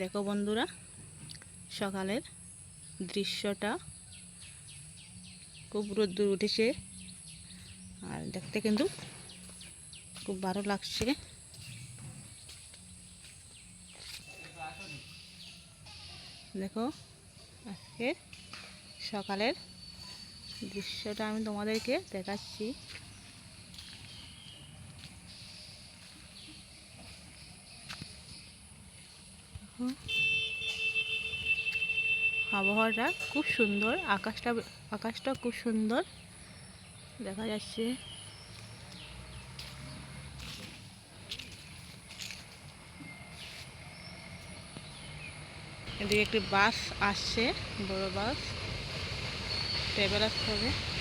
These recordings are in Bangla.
দেখো বন্ধুরা, সকালের দৃশ্যটা খুব রোদ্দুর উঠেছে আর দেখতে কিন্তু খুব ভালো লাগছে। দেখো, আজকে সকালের দৃশ্যটা আমি তোমাদেরকে দেখাচ্ছি। আবহাওয়াটা খুব সুন্দর, আকাশটা আকাশটা খুব সুন্দর। দেখা যাচ্ছে। এদিকে একটি বাস আসছে, বড় বাস। ট্রাভেলার হবে।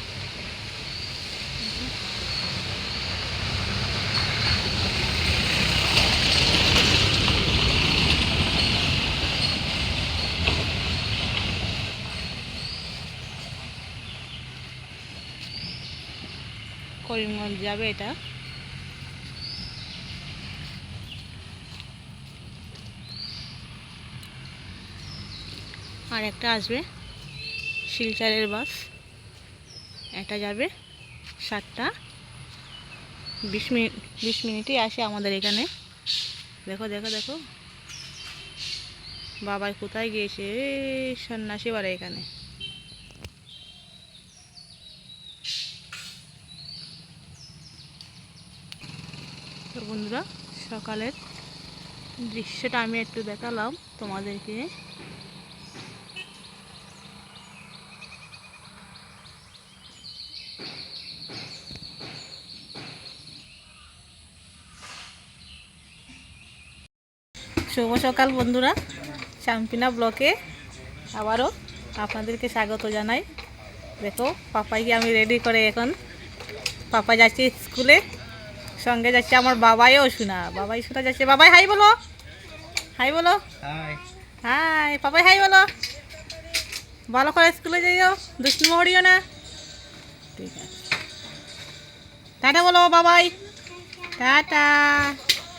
করিমগঞ্জ যাবে এটা। আর একটা আসবে, শিলচরের বাস। এটা যাবে সাতটা। বিশ মিনিট, বিশ মিনিটই আসে আমাদের এখানে। দেখো দেখো দেখো। বাবাই কোথায় গিয়েছে? সন্ন্যাসী বাড়ে এখানে। তো বন্ধুরা, সকালের দৃশ্যটা আমি একটু দেখালাম তোমাদেরকে। শুভ সকাল বন্ধুরা চাম্পিনা ব্লকে আবারও আপনাদেরকে স্বাগত জানাই। দেখো, পাপাইকে আমি রেডি করে এখন। পাপা যাচ্ছে স্কুলে। সঙ্গে যাচ্ছে আমার বাবাইও শোনা। বাবাই শোনা যাচ্ছে। বাবাই হাই বলো। হাই বলো। হাই। বাবাই হাই বলো। ভালো করে স্কুলে যাইও দুষ্টু হরিও না। ঠিক আছে। টাটা বলো বাবাই। টাটা।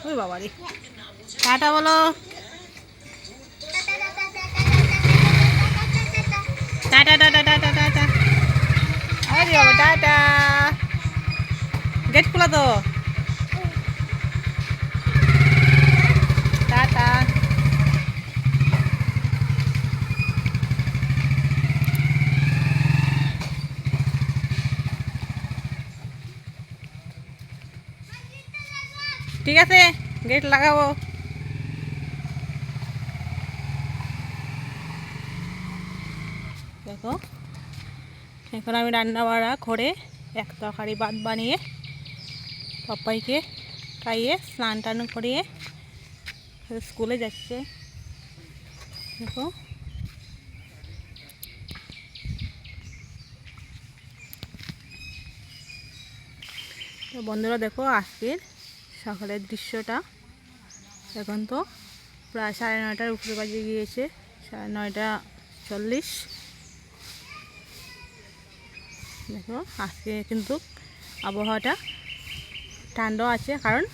ওই বাবা রে টাটা বলো। Tata tata tata tata. আরে বাবা টাটা। গেট খোলা তো টাটা ঠিক আছে গেট লাগাবো। দেখো, এখন আমি রান্না বাড়া করে এক তরকারি ভাত বানিয়ে পাপাইকে খাইয়ে স্নান টান করিয়ে স্কুলে যাচ্ছে। দেখো। তো বন্ধুরা দেখো, আজকের সকালের দৃশ্যটা। এখন তো প্রায় সাড়ে নয়টার উপরে বাজে গিয়েছে, সাড়ে নয়টা চল্লিশ। দেখো, আজকে কিন্তু আবহাওয়াটা ঠান্ডা আছে, কারণ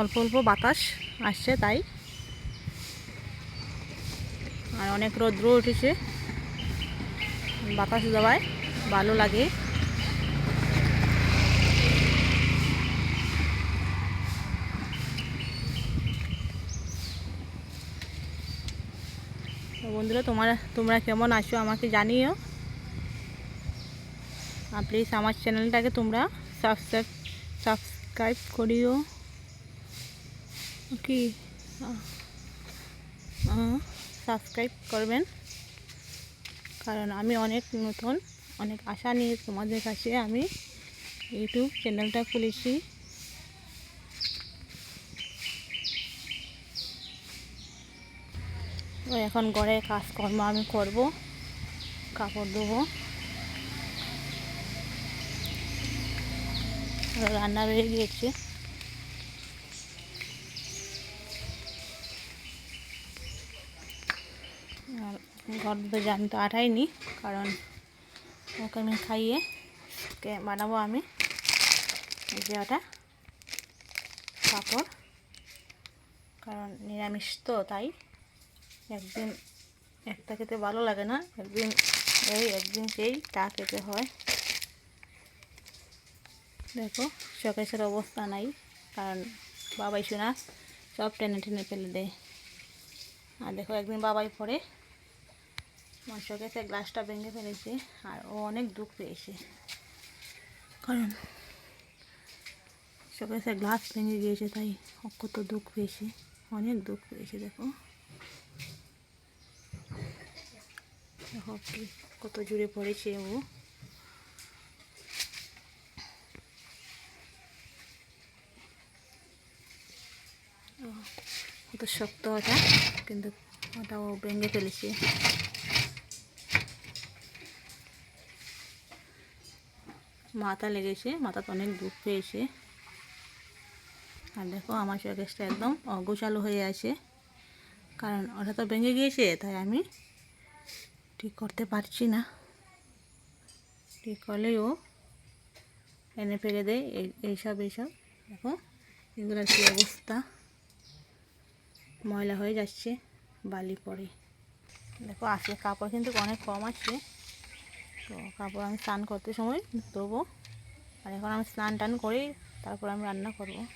অল্প অল্প বাতাস আসছে তাই। আর অনেক রৌদ্র উঠেছে। বাতাস দেওয়ায় ভালো লাগে। বন্ধুরা, তোমার, তোমরা কেমন আছো আমাকে জানিও। আর প্লিজ আমার চ্যানেলটাকে তোমরা সাবস্ক্রাইব সাবস্ক্রাইব করিও। কি? সাবস্ক্রাইব করবেন। কারণ আমি অনেক নতুন, অনেক আশা নিয়ে তোমাদের কাছে আমি ইউটিউব চ্যানেলটা খুলেছি। এখন ঘরে কাজকর্ম আমি করব, কাপড় দেবো রান্না বেড়ে গিয়েছে। ঘর তো আমি তো আটাইনি কারণ ওকে আমি খাইয়ে ওকে বানাবো আমি। যে ওটা কাপড়, কারণ নিরামিষ তো তাই। একদিন একটা খেতে ভালো লাগে না, একদিন এই, একদিন সেই, তা খেতে হয়। দেখো শোকেশের অবস্থা নাই, কারণ বাবাই শোনা সব টেনে টেনে ফেলে দেয়। আর দেখো, একদিন বাবাই পরে আমার শোকেসের গ্লাসটা ভেঙে ফেলেছে, আর ও অনেক দুঃখ পেয়েছে। কারণ শোকেসের গ্লাস ভেঙে গিয়েছে, তাই কত দুঃখ পেয়েছে, অনেক দুঃখ পেয়েছে, দেখো। কত জুড়ে পড়েছে ও। ও, কত শক্ত ওটা কিন্তু ওটা ও ভেঙে ফেলেছে। মাথা লেগেছে মাথাতে অনেক দুঃখ পেয়েছে। আর দেখো আমার শোকেসটা একদম অগোছালো হয়ে আছে। কারণ ওটা তো ভেঙে গিয়েছে তাই আমি ঠিক করতে পারছি না। ঠিক করলেই ও এনে ফেলে দেয়, এই, এইসব এইসব। দেখো এগুলোর কী অবস্থা? ময়লা হয়ে যাচ্ছে বালি পরে। দেখো, আজকে কাপড় কিন্তু অনেক কম আছে। তো কাপড় আমি স্নান করতে সময় ধোবো। আর এখন আমি স্নান টান করি তারপর আমি রান্না করব।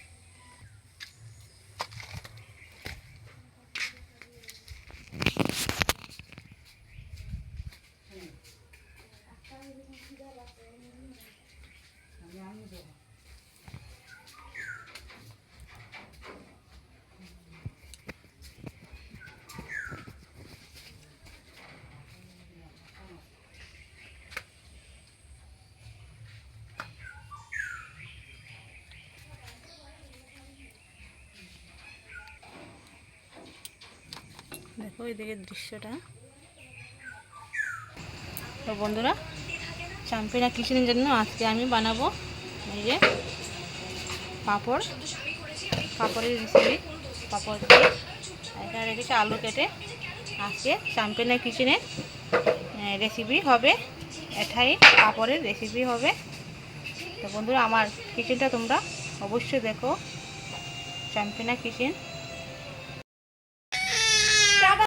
দেখো এদিকে দৃশ্যটা। তো বন্ধুরা চাম্পিনা কিচেনের জন্য আজকে আমি বানাবো এই যে পাঁপড়, পাঁপড়ের রেসিপি পাঁপড় দিয়ে। এখানে রেখেছি আলু কেটে। আজকে চাম্পিনা কিচেনের রেসিপি হবে। এটাই পাঁপড়ের রেসিপি হবে। তো বন্ধুরা, আমার কিচেনটা তোমরা অবশ্যই দেখো। চাম্পিনা কিচেন